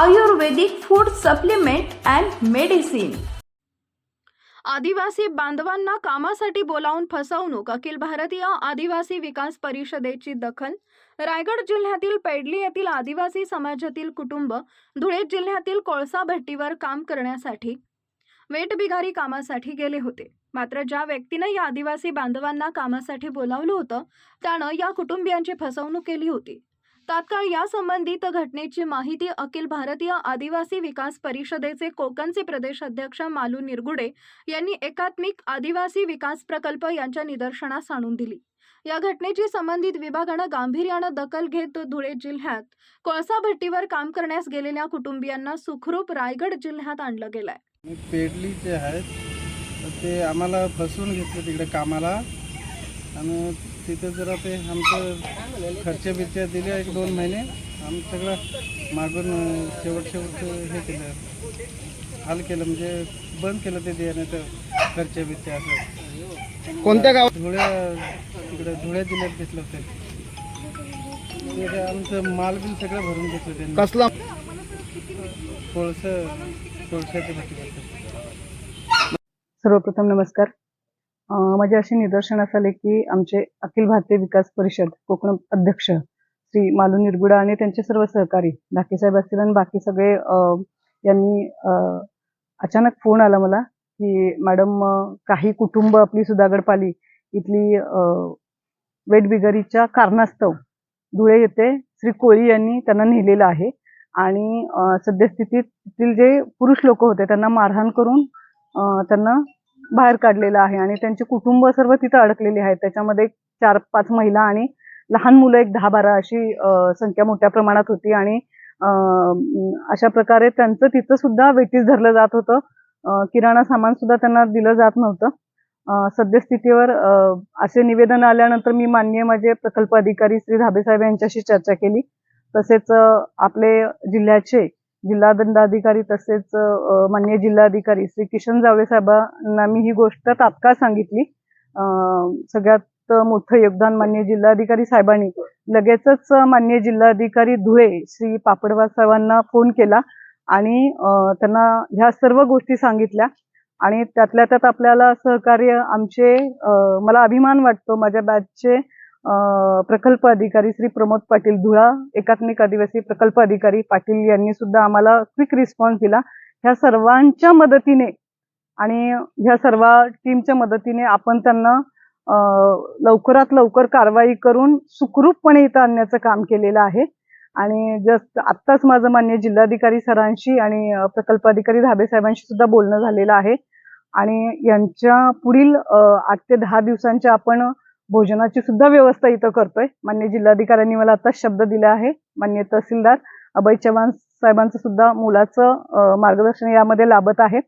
Ayurvedic food supplement and medicine. आदिवासी बांधवांना कामासाठी बोलावून फसवणूक अखिल भारतीय आदिवासी विकास परिषदेची दखल रायगड जिल्ह्यातील पेडली येथील आदिवासी समाजातील कुटुंब धुळे जिल्ह्यातील कोळसा भट्टीवर काम करण्यासाठी वेटबिगारी कामासाठी गेले होते. मात्र ज्या व्यक्तीनं या आदिवासी बांधवांना कामासाठी बोलावलं होतं त्यानं या कुटुंबियांची फसवणूक केली होती. तात्काळ या संबंधित घटनेची माहिती अखिल भारतीय आदिवासी विकास परिषदेचे कोकणचे प्रदेश अध्यक्ष मालू निरगुडे यांनी एकात्मिक आदिवासी विकास प्रकल्प यांच्या निदर्शनास आणून दिली. या घटनेची संबंधित विभागानं गांभीर्यानं दखल घेत धुळे जिल्ह्यात कोळसा भट्टीवर काम करण्यास गेलेल्या कुटुंबियांना सुखरूप रायगड जिल्ह्यात आणलं गेलंय. पेडली जे आहेत ते आम्हाला फसवून घेतलं तिकडे कामाला. आणि तिथं जरा ते आमचं खर्च बिर्च दिले एक दोन महिने. आम्ही सगळं मागून शेवट शेवट हे केलं. हाल केलं म्हणजे बंद केलं ते देण्याचं खर्च बिर्च असं. कोणत्या गावात धुळ्या तिकडे धुळ्या जिल्ह्यात घेतलं होतं. ते आमचं माल बिल सगळं भरून घेतलं त्यांनी. कसला? कोळसं कोळशाची सर्वप्रथम नमस्कार. माझे असे निदर्शनास आले की आमचे अखिल भारतीय विकास परिषद कोकण अध्यक्ष श्री मालू निरगुडा आणि त्यांचे सर्व सहकारी साहेब असतील आणि बाकी सगळे यांनी अचानक फोन आला मला की मॅडम काही कुटुंब आपली सुधागड पाली इथली वेटबिगारीच्या कारणास्तव धुळे येथे श्री कोळी यांनी त्यांना नेलेलं आहे आणि सद्यस्थितीतील जे पुरुष लोक होते त्यांना मारहाण करून त्यांना बाहेर काढलेलं आहे आणि त्यांचे कुटुंब सर्व तिथं अडकलेले आहेत. त्याच्यामध्ये एक चार पाच महिला आणि लहान मुलं एक दहा बारा अशी संख्या मोठ्या प्रमाणात होती आणि अशा प्रकारे त्यांचं तिथं सुद्धा वेटीस धरलं जात होतं. किराणा सामान सुद्धा त्यांना दिलं जात नव्हतं. सद्यस्थितीवर असे निवेदन आल्यानंतर मी माननीय माझे प्रकल्प अधिकारी श्री धाबेसाहेब यांच्याशी चर्चा केली. तसेच आपले जिल्ह्याचे जिल्हा दंडाधिकारी तसेच मान्य जिल्हाधिकारी श्री किशन जावळे साहेबांना मी ही गोष्ट तात्काळ सांगितली. सगळ्यात मोठं योगदान मान्य जिल्हाधिकारी साहेबांनी लगेचच मान्य जिल्हाधिकारी धुळे श्री पापडवा साहेबांना फोन केला आणि त्यांना ह्या सर्व गोष्टी सांगितल्या आणि त्यातल्या त्यात आपल्याला सहकार्य आमचे मला अभिमान वाटतो माझ्या बॅचचे प्रकल्प अधिकारी श्री प्रमोद पाटील धुळा एकात्मिक आदिवासी प्रकल्प अधिकारी पाटील यांनी सुद्धा आम्हाला क्विक रिस्पॉन्स दिला. ह्या सर्वांच्या मदतीने आणि ह्या सर्व टीमच्या मदतीने आपण त्यांना लवकरात लवकर कारवाई करून सुखरूपपणे इथं आणण्याचं काम केलेलं आहे. आणि जस्ट आत्ताच माझं मान्य जिल्हाधिकारी सरांशी आणि प्रकल्प अधिकारी धाबे साहेबांशी सुद्धा बोलणं झालेलं आहे. आणि यांच्या पुढील आठ ते दहा दिवसांच्या आपण भोजनाची सुद्धा व्यवस्था इथं करतोय. मान्य जिल्हाधिकाऱ्यांनी मला आता शब्द दिला आहे. मान्य तहसीलदार अभय चव्हाण साहेबांचं सुद्धा मुलाचं मार्गदर्शन यामध्ये लाभत आहे.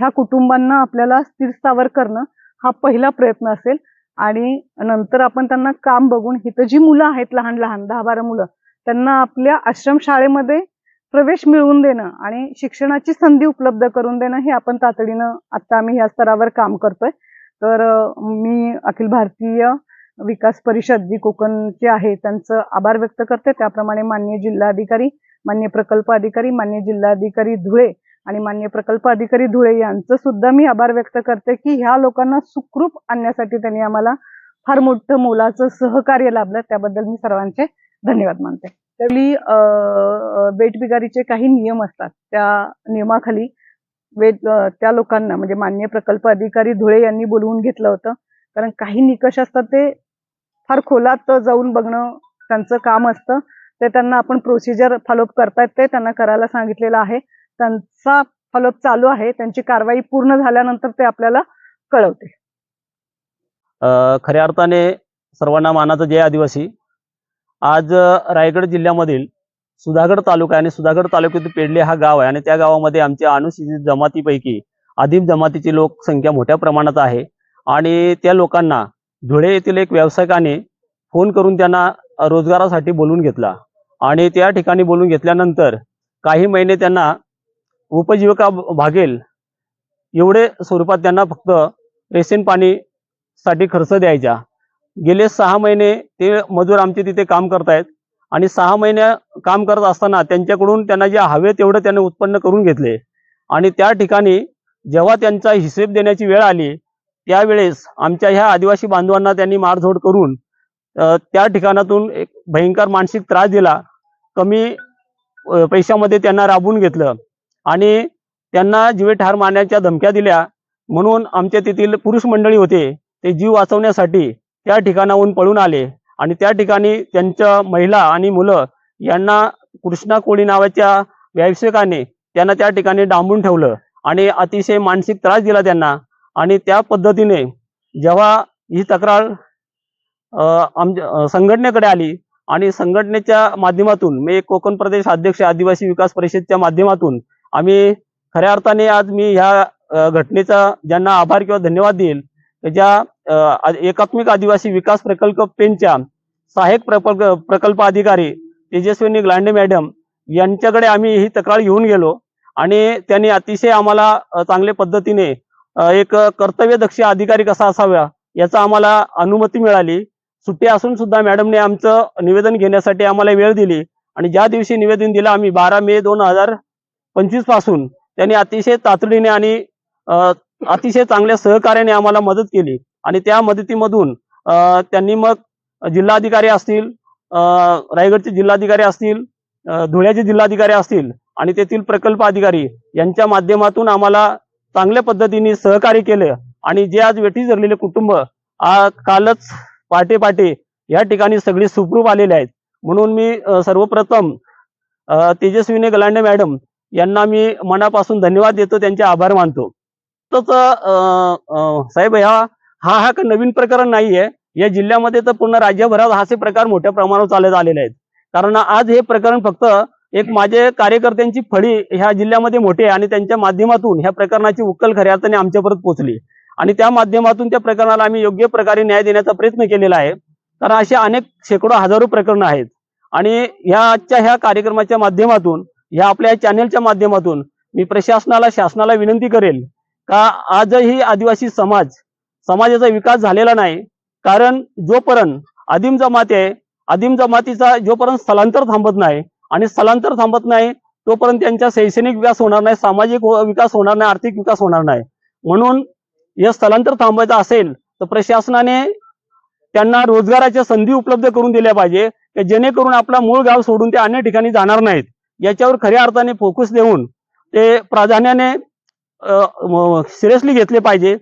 ह्या कुटुंबांना आपल्याला स्थिरस्थावर करणं हा पहिला प्रयत्न असेल. आणि नंतर आपण त्यांना काम बघून इथं जी मुलं आहेत लहान लहान दहा बारा मुलं त्यांना आपल्या आश्रमशाळेमध्ये प्रवेश मिळवून देणं आणि शिक्षणाची संधी उपलब्ध करून देणं हे आपण तातडीनं आता आम्ही ह्या स्तरावर काम करतोय. तर मी अखिल भारतीय विकास परिषद जी कोकणची आहे त्यांचं आभार व्यक्त करते. त्याप्रमाणे मान्य जिल्हाधिकारी मान्य प्रकल्प अधिकारी मान्य जिल्हाधिकारी धुळे आणि मान्य प्रकल्प अधिकारी धुळे यांचं सुद्धा मी आभार व्यक्त करते की ह्या लोकांना सुखरूप आणण्यासाठी त्यांनी आम्हाला फार मोठं मोलाचं सहकार्य लाभलं. त्याबद्दल मी सर्वांचे धन्यवाद मानते. त्यावेळी बेटबिगारीचे काही नियम असतात. त्या नियमाखाली वेट त्या लोकांना म्हणजे मान्य प्रकल्प अधिकारी धुळे यांनी बोलवून घेतलं होतं. कारण काही निकष असतात ते फार खोलात जाऊन बघणं त्यांचं काम असतं. ते त्यांना आपण प्रोसिजर फॉलोअप करतायत ते त्यांना करायला सांगितलेलं आहे. त्यांचा फॉलोअप चालू आहे. त्यांची कारवाई पूर्ण झाल्यानंतर ते आपल्याला कळवते खऱ्या अर्थाने सर्वांना मानाचं जय आदिवासी. आज रायगड जिल्ह्यामधील सुधागड तालुका आणि सुधागड तालुक्यातील पेडले हा गाव आहे. आणि त्या गावामध्ये आमच्या अनुसूचित जमातीपैकी आदिम जमातीची लोकसंख्या मोठ्या प्रमाणात आहे. आणि त्या लोकांना धुळे येथील एक व्यावसायिकाने फोन करून त्यांना रोजगारासाठी बोलवून घेतला. आणि त्या ठिकाणी बोलवून घेतल्यानंतर काही महिने त्यांना उपजीविका भागेल एवढे स्वरूपात त्यांना फक्त रेशन पाणी साठी खर्च द्यायचा. गेले सहा महिने ते मजूर आमचे तिथे काम करतायत. आणि सहा महिने काम करत असताना त्यांच्याकडून त्यांना जे हवे तेवढं त्यांनी उत्पन्न करून घेतले. आणि त्या ठिकाणी जेव्हा त्यांचा हिशेब देण्याची वेळ आली त्यावेळेस आमच्या ह्या आदिवासी बांधवांना त्यांनी मारझोड करून त्या ठिकाणातून एक भयंकर मानसिक त्रास दिला. कमी पैशामध्ये त्यांना राबवून घेतलं. आणि त्यांना जीवे ठार मारण्याच्या धमक्या दिल्या. म्हणून आमच्या तेथील पुरुष मंडळी होते ते जीव वाचवण्यासाठी त्या ठिकाणाहून पळून आले. आणि त्या ठिकाणी त्यांच्या महिला आणि मुलं यांना कृष्णा कोळी नावाच्या व्यावसायिकाने त्यांना त्या ठिकाणी डांबून ठेवलं आणि अतिशय मानसिक त्रास दिला त्यांना. आणि त्या पद्धतीने जेव्हा ही तक्रार आमच्या संघटनेकडे आली आणि संघटनेच्या माध्यमातून मी कोकण प्रदेश अध्यक्ष आदिवासी विकास परिषदच्या माध्यमातून आम्ही खऱ्या अर्थाने आज मी ह्या घटनेचा ज्यांना आभार किंवा धन्यवाद देईल की ज्या एकात्मिक आदिवासी विकास प्रकल्प पेनच्या सहाय्यक प्रकल्प प्रकल्प अधिकारी तेजस्विनी ग्लांडे मॅडम यांच्याकडे आम्ही ही तक्रार घेऊन गेलो आणि त्यांनी अतिशय आम्हाला चांगल्या पद्धतीने एक कर्तव्यदक्ष अधिकारी कसा असावा याचा आम्हाला अनुमती मिळाली. सुट्टी असून सुद्धा मॅडमने आमचं निवेदन घेण्यासाठी आम्हाला वेळ दिली आणि ज्या दिवशी निवेदन दिलं आम्ही बारा मे दोन हजार पंचवीसपासून त्यांनी अतिशय तातडीने आणि अतिशय चांगल्या सहकार्याने आम्हाला मदत केली. आणि त्या मदतीमधून त्यांनी मग जिल्हाधिकारी असतील रायगडचे जिल्हाधिकारी असतील धुळ्याचे जिल्हाधिकारी असतील आणि तेथील प्रकल्प अधिकारी यांच्या माध्यमातून आम्हाला चांगल्या पद्धतीने सहकार्य केलं. आणि जे आज वेठी धरलेले कुटुंब आ, कालच पाटे पाटे या ठिकाणी सगळे सुखरूप आलेले आहेत. म्हणून मी सर्वप्रथम तेजस्विनी गलांडे मॅडम यांना मी मनापासून धन्यवाद देतो त्यांचे आभार मानतो. तसं साहेब ह्या हा हा का नवीन प्रकरण नाहीये. या जिल्ह्यामध्ये तर पूर्ण राज्यभरात हाचे प्रकार मोठ्या प्रमाणावर चालत आलेले आहेत. कारण आज हे प्रकरण फक्त एक माझे कार्यकर्त्यांची फळी ह्या जिल्ह्यामध्ये मोठी आहे आणि त्यांच्या माध्यमातून ह्या प्रकरणाची उकल खऱ्या अर्थाने आमच्यापर्यंत पोहोचली. आणि त्या माध्यमातून त्या प्रकरणाला आम्ही योग्य प्रकारे न्याय देण्याचा प्रयत्न केलेला आहे. कारण असे अनेक शेकडो हजारो प्रकरणं आहेत. आणि ह्या आजच्या ह्या कार्यक्रमाच्या माध्यमातून ह्या आपल्या चॅनेलच्या माध्यमातून मी प्रशासनाला शासनाला विनंती करेल का आजही आदिवासी समाज समाजाचा विकास झालेला नाही. कारण जोपर्यंत आदिम जमाती आहे आदिम जमातीचा जोपर्यंत स्थलांतर थांबत नाही आणि स्थलांतर थांबत नाही तोपर्यंत त्यांचा शैक्षणिक विकास होणार नाही सामाजिक विकास होणार नाही आर्थिक विकास होणार नाही. म्हणून हे स्थलांतर थांबवायचं असेल तर प्रशासनाने त्यांना रोजगाराच्या संधी उपलब्ध करून दिल्या पाहिजे की जेणेकरून आपला मूळ गाव सोडून ते अन्य ठिकाणी जाणार नाहीत. याच्यावर खऱ्या अर्थाने फोकस देऊन ते प्राधान्याने सिरियसली घेतले पाहिजे.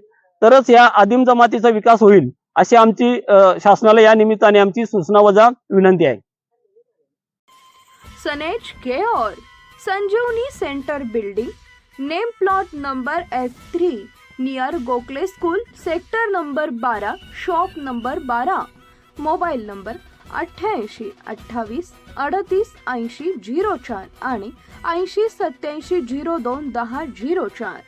तरच या आदिम जमातीचा विकास होईल अशी आमची शासनाला या निमित्ताने आमची सूचना वजा विनंती आहे. सनेज केओर Sanjeevani centre building name plot number F three near Gokhale school sector number बारा शॉप नंबर बारा मोबाईल नंबर अठ्ठ्याऐंशी अठ्ठावीस अडतीस ऐंशी झिरो चार आणि ऐंशी सत्याऐंशी झिरो दोन दहा झिरो चार.